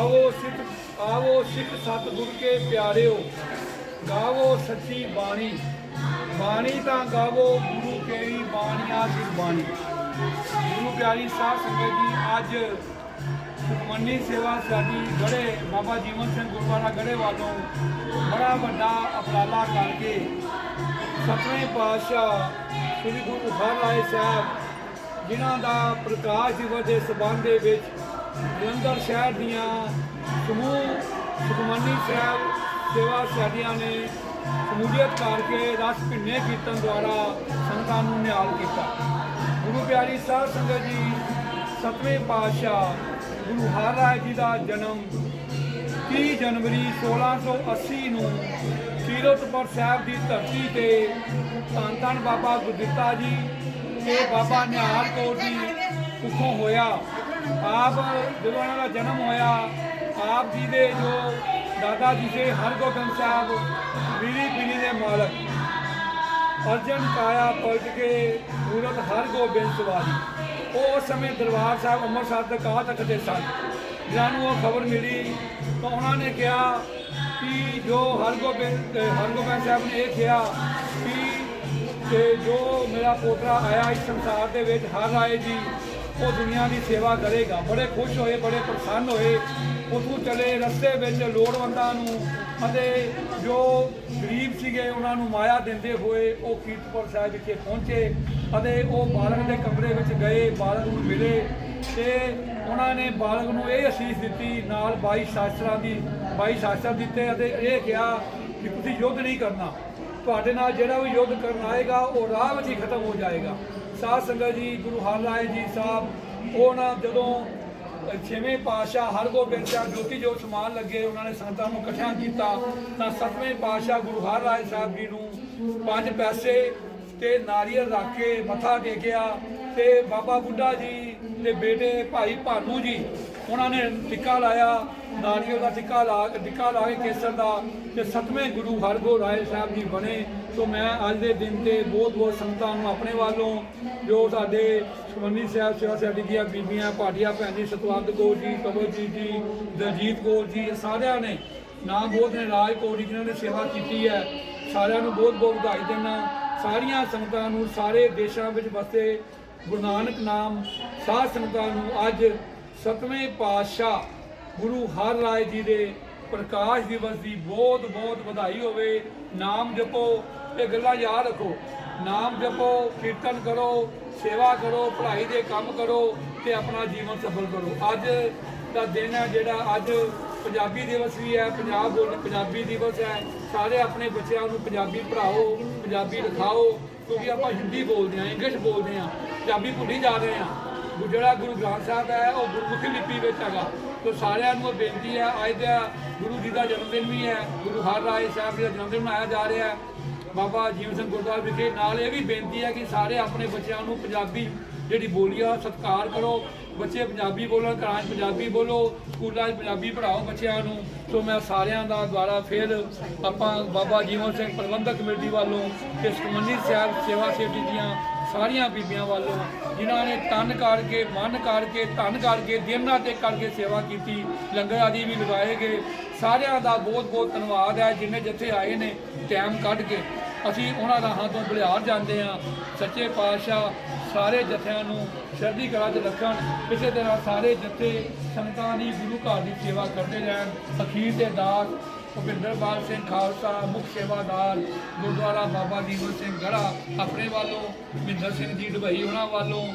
ਆਵੋ ਸਿੱਖ ਆਵੋ ਸਿੱਖ ਸਤਿਗੁਰ ਕੇ ਪਿਆਰਿਓ, ਗਾਵੋ ਸੱਚੀ ਬਾਣੀ। ਬਾਣੀ ਤਾਂ ਗਾਵੋ ਗੁਰੂ ਕੇਰੀ ਬਾਣੀਆਂ ਦੀ ਬਾਣੀ। ਗੁਰੂ ਪਿਆਰੀ ਸਾਹਿਬ ਸੰਗਤ ਜੀ, ਅੱਜ ਸੁਖਮਨੀ ਸੇਵਾ ਸਾਡੀ ਗੜੇ, ਬਾਬਾ ਜੀਵਨ ਸਿੰਘ ਗੁਰਦੁਆਰਾ ਗੜੇ ਵੱਲੋਂ ਬੜਾ ਵੱਡਾ ਉਪਰਾਲਾ ਕਰਕੇ ਸਤਵੇਂ ਪਾਤਸ਼ਾਹ ਸ੍ਰੀ ਗੁਰੂ ਹਰਿਰਾਏ ਸਾਹਿਬ, ਜਿਨ੍ਹਾਂ ਦਾ ਪ੍ਰਕਾਸ਼ ਦਿਵਸ ਦੇ ਸਬੰਧ ਦੇ ਵਿੱਚ ਜਲੰਧਰ ਸ਼ਹਿਰ ਦੀਆਂ ਸਮੂਹ ਸੁਖਮਨੀ ਸਾਹਿਬ ਸੇਵਾ ਸਾਡੀਆਂ ਨੇ ਸਮੂਲੀਅਤ ਕਰਕੇ ਰਸ ਭਿੰਨੇ ਕੀਰਤਨ ਦੁਆਰਾ ਸੰਗਤਾਂ ਨੂੰ ਨਿਹਾਲ ਕੀਤਾ। ਗੁਰੂ ਪਿਆਰੀ ਸਾਹਿਬ ਸੰਗਤ ਜੀ, ਸਤਵੇਂ ਪਾਤਸ਼ਾਹ ਗੁਰੂ ਹਰਿਰਾਏ ਜੀ ਦਾ ਜਨਮ 30 ਜਨਵਰੀ 1680 ਨੂੰ ਕੀਰਤਪੁਰ ਸਾਹਿਬ ਦੀ ਧਰਤੀ ਤੇ ਧੰਨ ਧੰਨ ਬਾਬਾ ਗੁਰਦਿੱਤਾ ਜੀ ਤੇ ਬਾਬਾ ਨਿਹਾਲ ਕੌਰ ਜੀ ਕੁੱਖੋਂ ਹੋਇਆ। ਆਪ ਜਦੋਂ ਇਹਨਾਂ ਦਾ ਜਨਮ ਹੋਇਆ, ਆਪ ਜੀ ਦੇ ਜੋ ਦਾਦਾ ਜੀ ਸੇ, ਹਰਗੋਬਿੰਦ ਸਾਹਿਬ ਵੀਰੀ ਪੀਲੀ ਦੇ ਮਾਲਕ। ਅਰਜਨ ਕਾਇਆ ਪਲਟ ਕੇ ਮੂਰਤ ਹਰਗੋਬਿੰਦ ਸਵਾਰੀ। ਉਹ ਉਸ ਸਮੇਂ ਦਰਬਾਰ ਸਾਹਿਬ ਅੰਮ੍ਰਿਤਸਰ ਦੇ ਕਾਹ ਤੱਕਦੇ ਸਨ। ਜਿਨ੍ਹਾਂ ਨੂੰ ਉਹ ਖਬਰ ਮਿਲੀ ਤਾਂ ਉਹਨਾਂ ਨੇ ਕਿਹਾ ਕਿ ਜੋ ਹਰਗੋਬਿੰਦ ਹਰਗੋਬਿੰਦ ਸਾਹਿਬ ਨੇ ਇਹ ਕਿਹਾ ਕਿ ਕਿ ਜੋ ਮੇਰਾ ਪੋਤਰਾ ਆਇਆ ਇਸ ਸੰਸਾਰ ਦੇ ਵਿੱਚ, ਹਰ ਆਏ ਜੀ ਉਹ ਦੁਨੀਆ ਦੀ ਸੇਵਾ ਕਰੇਗਾ। ਬੜੇ ਖੁਸ਼ ਹੋਏ, ਬੜੇ ਪ੍ਰਸੰਨ ਹੋਏ। ਉਥੋਂ ਚਲੇ, ਰਸਤੇ ਵਿੱਚ ਲੋੜਵੰਦਾਂ ਨੂੰ ਅਤੇ ਜੋ ਗਰੀਬ ਸੀਗੇ, ਉਹਨਾਂ ਨੂੰ ਮਾਇਆ ਦਿੰਦੇ ਹੋਏ ਉਹ ਕੀਰਤਪੁਰ ਸਾਹਿਬ ਵਿਖੇ ਪਹੁੰਚੇ ਅਤੇ ਉਹ ਬਾਲਕ ਦੇ ਕਮਰੇ ਵਿੱਚ ਗਏ ਬਾਲਕ ਨੂੰ ਮਿਲੇ ਤੇ ਉਹਨਾਂ ਨੇ ਬਾਲਕ ਨੂੰ ਇਹ ਅਸੀਸ ਦਿੱਤੀ, ਨਾਲ 22 ਸ਼ਾਸਤਰਾਂ ਦੀ 22 ਸ਼ਾਸਤਰ ਦਿੱਤੇ ਅਤੇ ਇਹ ਕਿਹਾ ਕਿ ਤੁਸੀਂ ਯੁੱਧ ਨਹੀਂ ਕਰਨਾ। ਤੁਹਾਡੇ ਨਾਲ ਜਿਹੜਾ ਵੀ ਯੁੱਧ ਕਰਨ ਆਏਗਾ, ਉਹ ਰਾਹ ਵਿੱਚ ਹੀ ਖਤਮ ਹੋ ਜਾਏਗਾ। ਸਾਧ ਸੰਗਤ ਜੀ, ਗੁਰੂ ਹਰਿਰਾਏ ਜੀ ਸਾਹਿਬ, ਉਹ ਨਾ ਜਦੋਂ ਛੇਵੇਂ ਪਾਤਸ਼ਾਹ ਹਰਗੋਬਿੰਦ ਸਾਹਿਬ ਜੋਤੀ ਜੋਤ ਸਮਾਨ ਲੱਗੇ, ਉਹਨਾਂ ਨੇ ਸੰਗਤਾਂ ਨੂੰ ਇਕੱਠਿਆਂ ਕੀਤਾ, ਤਾਂ ਸਤਵੇਂ ਪਾਤਸ਼ਾਹ ਗੁਰੂ ਹਰਿਰਾਏ ਸਾਹਿਬ ਜੀ ਨੂੰ ਪੰਜ ਪੈਸੇ ਤੇ ਨਾਰੀਅਲ ਰੱਖ ਕੇ ਮੱਥਾ ਟੇਕਿਆ ਤੇ ਬਾਬਾ ਬੁੱਢਾ ਜੀ ਦੇ ਬੇਟੇ ਭਾਈ ਭਾਨੂ ਜੀ ਉਹਨਾਂ ਨੇ ਟਿੱਕਾ ਲਾਇਆ, ਨਾਰੀਅਲ ਦਾ ਟਿੱਕਾ ਲਾ ਟਿੱਕਾ ਲਾ ਕੇ ਕੇਸਰ ਦਾ ਤੇ ਸਤਵੇਂ ਗੁਰੂ ਹਰਗੋਬਿੰਦ ਸਾਹਿਬ ਜੀ ਬਣੇ। ਸੋ ਮੈਂ ਅੱਜ ਦੇ ਦਿਨ ਤੇ ਬਹੁਤ ਬਹੁਤ ਸੰਗਤਾਂ ਨੂੰ ਆਪਣੇ ਵੱਲੋਂ, ਜੋ ਸਾਡੇ ਸੁਮਨੀ ਸਾਹਿਬ ਸੇਵਾ ਸਾਡੀ ਦੀਆਂ ਬੀਬੀਆਂ, ਭਾਟੀਆ ਭੈਣ ਜੀ, ਸਤਵੰਤ ਕੌਰ ਜੀ ਕਮਲਜੀਤ ਜੀ ਦਲਜੀਤ ਕੌਰ ਜੀ ਸਾਰਿਆਂ ਨੇ ਨਾਮ ਬਹੁਤ ਨੇ, ਰਾਜ ਕੌਰ ਜੀ, ਜਿਨ੍ਹਾਂ ਨੇ ਸੇਵਾ ਕੀਤੀ ਹੈ। ਸਾਰਿਆਂ ਨੂੰ ਬਹੁਤ ਬਹੁਤ ਵਧਾਈ ਦਿੰਦਾ ਸਾਰੀਆਂ ਸੰਗਤਾਂ ਨੂੰ, ਸਾਰੇ ਦੇਸ਼ਾਂ ਵਿੱਚ ਵਸੇ ਗੁਰੂ ਨਾਨਕ ਨਾਮ, ਸਾਧ ਸੰਗਤਾਂ ਨੂੰ ਅੱਜ ਸਤਵੇਂ ਪਾਤਸ਼ਾਹ ਗੁਰੂ ਹਰ ਹਰਿਰਾਏ ਜੀ ਦੇ ਪ੍ਰਕਾਸ਼ ਦਿਵਸ ਦੀ ਬਹੁਤ ਬਹੁਤ ਵਧਾਈ ਹੋਵੇ। ਨਾਮ ਜਪੋ ਇਹ ਗੱਲਾਂ ਯਾਦ ਰੱਖੋ। ਨਾਮ ਜਪੋ, ਕੀਰਤਨ ਕਰੋ, ਸੇਵਾ ਕਰੋ, ਪੜ੍ਹਾਈ ਦੇ ਕੰਮ ਕਰੋ ਤੇ ਆਪਣਾ ਜੀਵਨ ਸਫਲ ਕਰੋ। ਅੱਜ ਦਾ ਦਿਨ ਹੈ ਜਿਹੜਾ, ਅੱਜ ਪੰਜਾਬੀ ਦਿਵਸ ਵੀ ਹੈ, ਪੰਜਾਬ ਬੋਲ, ਪੰਜਾਬੀ ਦਿਵਸ ਹੈ। ਸਾਰੇ ਆਪਣੇ ਬੱਚਿਆਂ ਨੂੰ ਪੰਜਾਬੀ ਪੜ੍ਹਾਓ, ਪੰਜਾਬੀ ਲਿਖਾਓ ਕਿਉਂਕਿ ਆਪਾਂ ਹਿੰਦੀ ਬੋਲਦੇ ਹਾਂ, ਇੰਗਲਿਸ਼ ਬੋਲਦੇ ਹਾਂ, ਪੰਜਾਬੀ ਭੁੱਲੀ ਜਾ ਰਹੇ ਹਾਂ। ਜਿਹੜਾ ਗੁਰੂ ਗ੍ਰੰਥ ਸਾਹਿਬ ਹੈ, ਉਹ ਗੁਰਮੁਖੀ ਲਿਪੀ ਵਿੱਚ ਹੈਗਾ। ਤੋ ਸਾਰਿਆਂ ਨੂੰ ਇਹ ਬੇਨਤੀ ਹੈ, ਅੱਜ ਦਾ ਗੁਰੂ ਜੀ ਦਾ ਜਨਮ ਦਿਨ ਵੀ ਹੈ, ਗੁਰੂ ਹਰ ਰਾਏ ਸਾਹਿਬ ਜੀ ਦਾ ਜਨਮ ਦਿਨ ਮਨਾਇਆ ਜਾ ਰਿਹਾ ਹੈ। ਬਾਬਾ ਜੀਵਨ ਸਿੰਘ ਗੁਰਦੁਆਰਾ ਵਿਖੇ ਨਾਲ ਇਹ ਵੀ ਬੇਨਤੀ ਹੈ ਕਿ ਸਾਰੇ ਆਪਣੇ ਬੱਚਿਆਂ ਨੂੰ ਪੰਜਾਬੀ ਜਿਹੜੀ ਬੋਲੀ ਆ, ਸਤਿਕਾਰ ਕਰੋ। ਬੱਚੇ ਪੰਜਾਬੀ ਬੋਲਣ, ਘਰਾਂ 'ਚ ਪੰਜਾਬੀ ਬੋਲੋ, ਸਕੂਲਾਂ 'ਚ ਪੰਜਾਬੀ ਪੜ੍ਹਾਓ ਬੱਚਿਆਂ ਨੂੰ। ਸੋ ਮੈਂ ਸਾਰਿਆਂ ਦਾ ਦੁਆਰਾ ਫਿਰ ਆਪਾਂ ਬਾਬਾ ਜੀਵਨ ਸਿੰਘ ਪ੍ਰਬੰਧਕ ਕਮੇਟੀ ਵੱਲੋਂ ਤੇ ਸੁਖਮਨੀ ਸਾਹਿਬ ਸੇਵਾ ਸੇਟੀ ਦੀਆਂ ਸਾਰੀਆਂ ਬੀਬੀਆਂ ਵੱਲੋਂ ਜਿਨ੍ਹਾਂ ਨੇ ਤਨ ਕਰਕੇ, ਮਨ ਕਰਕੇ, ਧਨ ਕਰਕੇ, ਦਿਨ ਰਾਤ ਇੱਕ ਕਰਕੇ ਸੇਵਾ ਕੀਤੀ, ਲੰਗਰ ਆਦਿ ਵੀ ਲਗਾਏ ਗਏ। ਸਾਰਿਆਂ ਦਾ ਬਹੁਤ ਬਹੁਤ ਧੰਨਵਾਦ ਹੈ, ਜਿੰਨੇ ਜਿੱਥੇ ਆਏ ਨੇ ਟਾਈਮ ਕੱਢ ਕੇ। ਅਸੀਂ ਉਹਨਾਂ ਰਾਹਾਂ ਤੋਂ ਬਲਿਹਾਰ ਜਾਂਦੇ ਹਾਂ। ਸੱਚੇ ਪਾਤਸ਼ਾਹ ਸਾਰੇ ਜਥਿਆਂ ਨੂੰ ਸਰਦੀ ਕਲਾ 'ਚ ਰੱਖਣ। ਇਸੇ ਤਰ੍ਹਾਂ ਸਾਰੇ ਜਥੇ ਸੰਗਤਾਂ ਦੀ, ਗੁਰੂ ਘਰ ਦੀ ਸੇਵਾ ਕਰਦੇ ਰਹਿਣ। ਅਖੀਰ ਤੇ ਦਾਸ ਭੁਪਿੰਦਰਪਾਲ ਸਿੰਘ ਖਾਲਸਾ ਮੁੱਖ ਸੇਵਾਦਾਰ ਗੁਰਦੁਆਰਾ ਬਾਬਾ ਦੀਵਨ ਸਿੰਘ ਗੜਾ ਆਪਣੇ ਵੱਲੋਂ ਮਹਿੰਦਰ ਸਿੰਘ ਜੀ ਡਬਈ ਉਹਨਾਂ ਵੱਲੋਂ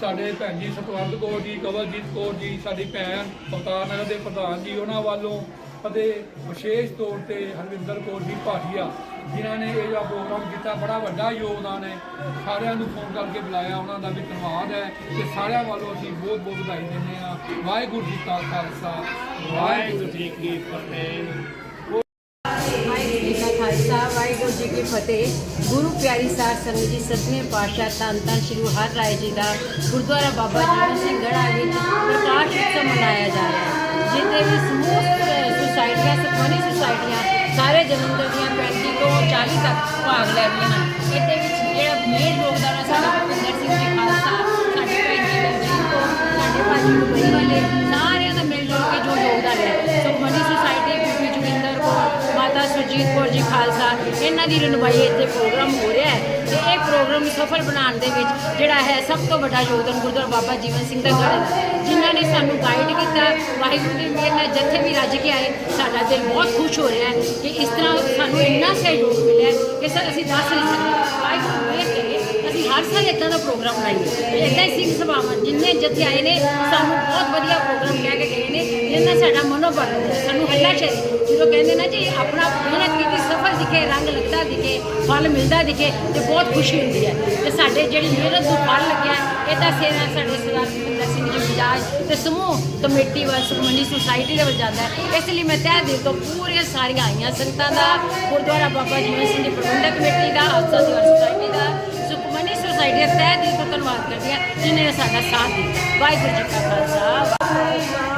ਸਾਡੇ ਭੈਣ ਜੀ ਸਤਵੰਤ ਕੌਰ ਜੀ, ਕਵਲਜੀਤ ਕੌਰ ਜੀ, ਸਾਡੀ ਭੈਣ ਅਵਤਾਰ ਨਗਰ ਦੇ ਪ੍ਰਧਾਨ ਜੀ ਉਹਨਾਂ ਵੱਲੋਂ ਅਤੇ ਵਿਸ਼ੇਸ਼ ਤੌਰ ਤੇ ਹਰਵਿੰਦਰ ਕੌਰ ਜੀ ਭਾਟੀਆ, ਜਿਨ੍ਹਾਂ ਨੇ ਇਹ ਜਿਹੜਾ ਪ੍ਰੋਗਰਾਮ ਕੀਤਾ, ਬੜਾ ਵੱਡਾ ਯੋਗਦਾਨ ਹੈ। ਸਾਰਿਆਂ ਨੂੰ ਫੋਨ ਕਰਕੇ ਬੁਲਾਇਆ, ਉਹਨਾਂ ਦਾ ਵੀ ਧੰਨਵਾਦ ਹੈ ਤੇ ਸਾਰਿਆਂ ਵੱਲੋਂ ਅਸੀਂ ਬਹੁਤ ਬਹੁਤ ਵਧਾਈ ਦਿੰਦੇ ਹਾਂ। ਵਾਹਿਗੁਰੂ ਜੀ ਕਾ ਖਾਲਸਾ, ਵਾਹਿਗੁਰੂ ਜੀ ਕੀ ਫਤਿਹ। ਖਾਲਸਾ ਵਾਹਿਗੁਰੂ ਜੀ ਕੀ ਫਤਿਹ। ਗੁਰੂ ਪਿਆਰੀ ਸਾਧ ਸੰਗਤ ਜੀ, ਸਤਵੇਂ ਪਾਤਸ਼ਾਹ ਧੰਨ ਧੰਨ ਸ਼੍ਰੀ ਹਰ ਰਾਏ ਜੀ ਦਾ ਗੁਰਦੁਆਰਾ ਬਾਬਾ ਜੀਵਨ ਸਿੰਘ ਗੜਾ ਵਿੱਚ ਪ੍ਰਕਾਸ਼ ਉਤਸਵ ਮਨਾਇਆ ਜਾ ਰਿਹਾ ਹੈ ਜਿਹਦੇ ਵਿੱਚ ਸਮੂਹ ਸੁਸਾਇਟੀਆਂ ਸੁਖਮਨੀ ਸੁਸਾਇਟੀਆਂ, ਸਾਰੇ ਜਲੰਧਰ ਦੀਆਂ 35 ਤੋਂ 40 ਤੱਕ ਭਾਗ ਲੈ ਰਹੀਆਂ ਹਨ। ਇਹਦੇ ਵਿੱਚ ਜਿਹੜਾ ਮੇਨ ਯੋਗਦਾਨ ਹੈ ਸਾਡਾ ਭੁਪਿੰਦਰ ਸਿੰਘ ਜੀ ਖਾਲਸਾ, ਸਾਡੇ ਭੈਣ ਜੀ ਦਲਜੀਤ ਸਾਡੇ ਭਾਜੀ ਦੁਬਈ ਵਾਲੇ ਗੁਰਜੀਤ ਕੌਰ ਜੀ ਖਾਲਸਾ, ਇਹਨਾਂ ਦੀ ਰਨਵਾਈ ਇੱਥੇ ਪ੍ਰੋਗਰਾਮ ਹੋ ਰਿਹਾ ਹੈ ਤੇ ਇਹ ਪ੍ਰੋਗਰਾਮ ਸਫਲ ਬਣਾਉਣ ਦੇ ਵਿੱਚ ਜਿਹੜਾ ਹੈ ਸਭ ਤੋਂ ਵੱਡਾ ਯੋਗਦਾਨ ਗੁਰਦੁਆਰਾ ਬਾਬਾ ਜੀਵਨ ਸਿੰਘ ਦਾ ਗੜ੍ਹ ਜਿਨ੍ਹਾਂ ਨੇ ਸਾਨੂੰ ਗਾਈਡ ਕੀਤਾ, ਵਾਹਿਗੁਰੂ ਦੀ ਮਿਹਰ ਨਾਲ ਜਿੱਥੇ ਵੀ ਰੱਜ ਕੇ ਆਏ, ਸਾਡਾ ਦਿਲ ਬਹੁਤ ਖੁਸ਼ ਹੋ ਰਿਹਾ ਹੈ ਕਿ ਇਸ ਤਰ੍ਹਾਂ ਸਾਨੂੰ ਇੰਨਾ ਸਹਿਯੋਗ ਮਿਲਿਆ ਕਿ ਸਰ ਅਸੀਂ ਦੱਸ ਨਹੀਂ ਸਕਦੇ। ਵਾਹਿਗੁਰੂ ਮਿਹਰ ਕਰੇ ਅਸੀਂ ਹਰ ਸਾਲ ਇਦਾਂ ਦਾ ਪ੍ਰੋਗਰਾਮ ਬਣਾਈਏ। ਇਦਾਂ ਹੀ ਸਿੱਖ ਸਭਾਵਾਂ, ਜਿੰਨੇ ਜਥੇ ਆਏ ਨੇ, ਸਾਨੂੰ ਬਹੁਤ ਵਧੀਆ ਪ੍ਰੋਗਰਾਮ ਕਹਿ ਕੇ ਗਏ ਨੇ ਜਿਹਦੇ ਸਾਡਾ ਮਨੋਬਲ ਸਾਨੂੰ ਹੱਲਾ ਚਾਹੀਦਾ ਜਦੋਂ ਕਹਿੰਦੇ ਨਾ ਜੀ, ਆਪਣਾ ਮਿਹਨਤ ਕੀਤੀ ਸਫਲ ਦਿਖੇ, ਰੰਗ ਲੱਗਦਾ ਦਿਖੇ, ਫਲ ਮਿਲਦਾ ਦਿਖੇ ਤੇ ਬਹੁਤ ਖੁਸ਼ੀ ਹੁੰਦੀ ਹੈ। ਤੇ ਸਾਡੇ ਜਿਹੜੀ ਮਿਹਨਤ ਨੂੰ ਫਲ ਲੱਗਿਆ, ਇਹ ਤਾਂ ਸੇਵਾ ਸਾਡੇ ਸਰਦਾਰ ਭੁਪਿੰਦਰ ਸਿੰਘ ਜੀ ਬਜਾਜ ਤੇ ਸਮੂਹ ਕਮੇਟੀ ਵੱਲ, ਸੁਖਮਨੀ ਸੁਸਾਇਟੀ ਦੇ ਵੱਲ ਜਾਂਦਾ ਹੈ। ਇਸ ਲਈ ਮੈਂ ਤਹਿ ਦਿਲ ਤੋਂ ਪੂਰੀਆਂ ਸਾਰੀਆਂ ਆਈਆਂ ਸੰਗਤਾਂ ਦਾ, ਗੁਰਦੁਆਰਾ ਬਾਬਾ ਜੀਵਨ ਸਿੰਘ ਜੀ ਪ੍ਰਬੰਧਕ ਕਮੇਟੀ ਦਾ ਆਸਾ ਦੀ ਸੁਸਾਇਟੀ ਦਾ, ਸੁਖਮਨੀ ਸੁਸਾਇਟੀ ਦਾ ਤਹਿ ਦਿਲ ਤੋਂ ਧੰਨਵਾਦ ਕਰਦੀ ਹਾਂ, ਜਿਨ੍ਹਾਂ ਨੇ ਸਾਡਾ ਸਾਥ ਦਿੱਤਾ। ਵਾਹਿਗੁਰੂ ਜੀ ਕਾ ਖਾਲਸਾ, ਵਾਹਿਗੁਰੂ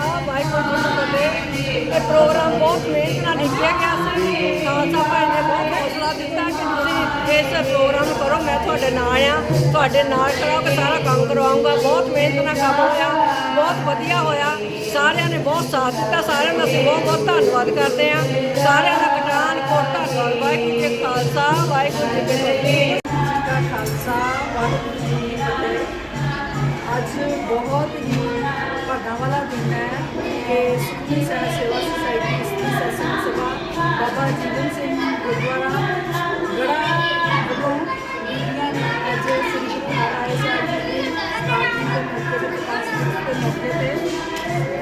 ਜੀ ਕੀ ਇਹ ਪ੍ਰੋਗਰਾਮ ਬਹੁਤ ਮਿਹਨਤ ਨਾਲ ਲਿਖਿਆ ਗਿਆ ਸੀ। ਖਾਲਸਾ ਭਾਈ ਨੇ ਬਹੁਤ ਹੌਸਲਾ ਦਿੱਤਾ ਕਿ ਤੁਸੀਂ ਇਸ ਪ੍ਰੋਗਰਾਮ ਕਰੋ। ਮੈਂ ਤੁਹਾਡੇ ਨਾਲ ਆ। ਤੁਹਾਡੇ ਨਾਲ ਖੜਾ ਕੇ ਸਾਰਾ ਕੰਮ ਕਰਵਾਉਂਗਾ। ਬਹੁਤ ਮਿਹਨਤ ਨਾਲ ਕੰਮ ਹੋਇਆ। ਬਹੁਤ ਵਧੀਆ ਹੋਇਆ। ਸਾਰਿਆਂ ਨੇ ਬਹੁਤ ਸਾਥ ਦਿੱਤਾ। ਸਾਰਿਆਂ ਦਾ ਅਸੀਂ ਬਹੁਤ ਬਹੁਤ ਧੰਨਵਾਦ ਕਰਦੇ ਆ ਸਾਰਿਆਂ ਦਾ ਕਟਾਨ ਕੋਟ ਧੰਨਵਾਦ। ਵਾਹਿਗੁਰੂ ਜੀ ਖਾਲਸਾ। ਵਾਹਿਗੁਰੂ ਜੀ ਕੀ ਫਤਿਹ। ਖਾਲਸਾ ਵਾਹਿਗੁਰੂ ਜੀ ਅੱਜ ਬਹੁਤ ਹੀ ਭਾਗਾਂ ਵਾਲਾ ਦਿਨ ਹੈ ਕਿ ਸੁਖੀ ਸਹਿ ਸੇਵਾ ਸੁਸਾਇਟੀ ਇਸਤਰੀ ਸਤਸੰਗ ਸਭਾ ਬਾਬਾ ਜੀਵਨ ਸਿੰਘ ਗੁਰਦੁਆਰਾ ਗੜਾ ਵੱਲੋਂ ਬੀਬੀਆਂ ਨੇ ਅੱਜ ਸ੍ਰੀ ਸ਼੍ਰੀ ਹਰਿ ਸਾਹਿਬ ਜੀ ਦੀ ਸਥਾਪਨਾ ਦੇ ਮੌਕੇ ਤੇ ਪ੍ਰਕਾਸ਼ ਦਿਵਸ ਦੇ ਮੌਕੇ ਤੇ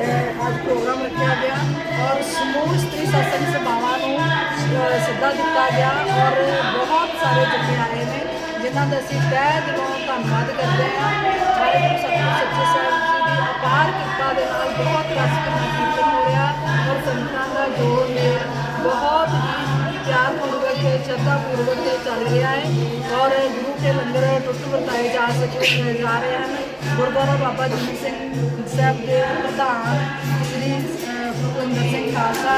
ਅਹ, ਅੱਜ ਪ੍ਰੋਗਰਾਮ ਰੱਖਿਆ ਗਿਆ ਔਰ ਸਮੂਹ ਇਸਤਰੀ ਸਤਸੰਗ ਸਭਾਵਾਂ ਨੂੰ ਅਹ, ਸੱਦਾ ਦਿੱਤਾ ਗਿਆ ਔਰ ਬਹੁਤ ਸਾਰੇ ਜਥੇ ਆਏ ਨੇ ਜਿਨ੍ਹਾਂ ਦਾ ਅਸੀਂ ਤਹਿ ਦਿਲੋਂ ਧੰਨਵਾਦ ਕਰਦੇ ਹਾਂ ਵਾਹਿਗੁਰੂ ਸਤਿਗੁਰੂ ਸੱਚੇ ਸਾਹਿਬ ਜੀ ਦੀ ਅਪਾਰ ਕਿਰਪਾ ਦੇ ਨਾਲ ਬਹੁਤ ਰਸ ਭਿੰਨਾ ਕੀਰਤਨ ਹੋ ਰਿਹਾ ਔਰ ਸੰਗਤਾਂ ਦਾ ਜੋੜ ਮੇਲ ਬਹੁਤ ਹੀ ਪਿਆਰ ਪੂਰਵਕ ਸ਼ਰਧਾ ਪੂਰਵਕ ਚੱਲ ਰਿਹਾ ਹੈ ਔਰ ਗੁਰੂ ਕੇ ਲੰਗਰ ਟੁੱਟ ਵਰਤਾਏ ਜਾ ਸਕੇ ਜਾ ਰਹੇ ਹਨ ਗੁਰਦੁਆਰਾ ਬਾਬਾ ਜੀਵਨ ਸਿੰਘ ਸਾਹਿਬ ਦੇ ਪ੍ਰਧਾਨ ਸ੍ਰੀ ਅਹ, ਭੁਪਿੰਦਰ ਸਿੰਘ ਖਾਲਸਾ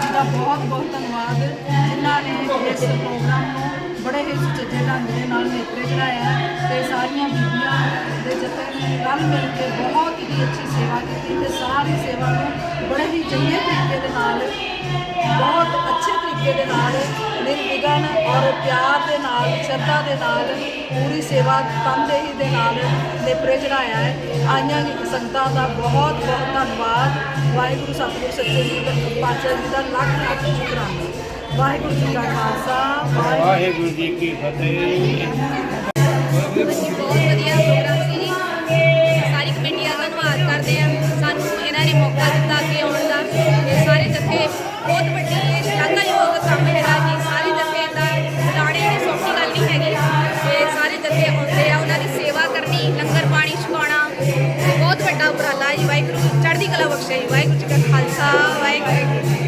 ਜੀ ਦਾ ਬਹੁਤ ਬਹੁਤ ਧੰਨਵਾਦ ਜਿਨ੍ਹਾਂ ਨੇ ਇਸ ਪ੍ਰੋਗਰਾਮ ਨੂੰ ਬੜੇ ਹੀ ਸੁਚੱਜੇ ਢੰਗ ਦੇ ਨਾਲ ਨੇਪਰੇ ਚੜਾਇਆ ਹੈ ਤੇ ਸਾਰੀਆਂ ਬੀਬੀਆਂ ਦੇ ਜਥੇ ਨੇ ਰਲ ਮਿਲ ਕੇ ਬਹੁਤ ਹੀ ਅੱਛੀ ਸੇਵਾ ਕੀਤੀ ਤੇ ਸਾਰੀ ਸੇਵਾ ਨੂੰ ਬੜੇ ਹੀ ਚੰਗੇ ਤਰੀਕੇ ਦੇ ਨਾਲ, ਬਹੁਤ ਅੱਛੇ ਤਰੀਕੇ ਦੇ ਨਾਲ, ਨਿਰਵਿਘਨ ਔਰ ਪਿਆਰ ਦੇ ਨਾਲ, ਸ਼ਰਧਾ ਦੇ ਨਾਲ ਪੂਰੀ ਸੇਵਾ ਤਨਦੇਹੀ ਦੇ ਨਾਲ ਨੇਪਰੇ ਚੜਾਇਆ ਹੈ। ਆਈਆਂ ਸੰਗਤਾਂ ਦਾ ਬਹੁਤ ਬਹੁਤ ਧੰਨਵਾਦ। ਵਾਹਿਗੁਰੂ ਸਤਿਗੁਰੂ ਸੱਚੇ ਜੀ ਦਾ ਪਾਤਸ਼ਾਹ ਜੀ ਦਾ ਲੱਖ ਲੱਖ ਸ਼ੁਕਰਾਨਾ। ਵਾਹਿਗੁਰੂ ਜੀ ਕਾ ਖਾਲਸਾ ਵਾਹਿਗੁਰੂ ਜੀ ਕੀ ਫਤਿਹ ਬਹੁਤ ਵਧੀਆ ਪ੍ਰੋਗਰਾਮ ਸੀ ਜੀ ਸਾਰੀ ਕਮੇਟੀ ਦਾ ਧੰਨਵਾਦ ਕਰਦੇ ਆ ਸਾਨੂੰ ਇਹਨਾਂ ਨੇ ਮੌਕਾ ਦਿੱਤਾ ਅੱਗੇ ਆਉਣ ਦਾ। ਇਹ ਸਾਰੇ ਜੱਥੇ ਬਹੁਤ ਵੱਡੀ ਸ਼ਲਾਘਾਯੋਗ ਕੰਮ ਹੈਗਾ ਜੀ ਸਾਰੇ ਜੱਥੇ ਦਾ ਲਾੜੇ ਦੀ ਸੌਖੀ ਗੱਲ ਨਹੀਂ ਹੈਗੀ। ਤੇ ਸਾਰੇ ਜੱਥੇ ਆਉਂਦੇ ਆ, ਉਹਨਾਂ ਦੀ ਸੇਵਾ ਕਰਨੀ, ਲੰਗਰ ਪਾਣੀ ਛਕਾਉਣਾ। ਬਹੁਤ ਵੱਡਾ ਉਪਰਾਲਾ ਜੀ। ਵਾਹਿਗੁਰੂ ਚੜ੍ਹਦੀ ਕਲਾ ਬਖਸ਼ੇ ਜੀ। ਵਾਹਿਗੁਰੂ ਜੀ ਕਾ ਖਾਲਸਾ, ਵਾਹਿਗੁਰੂ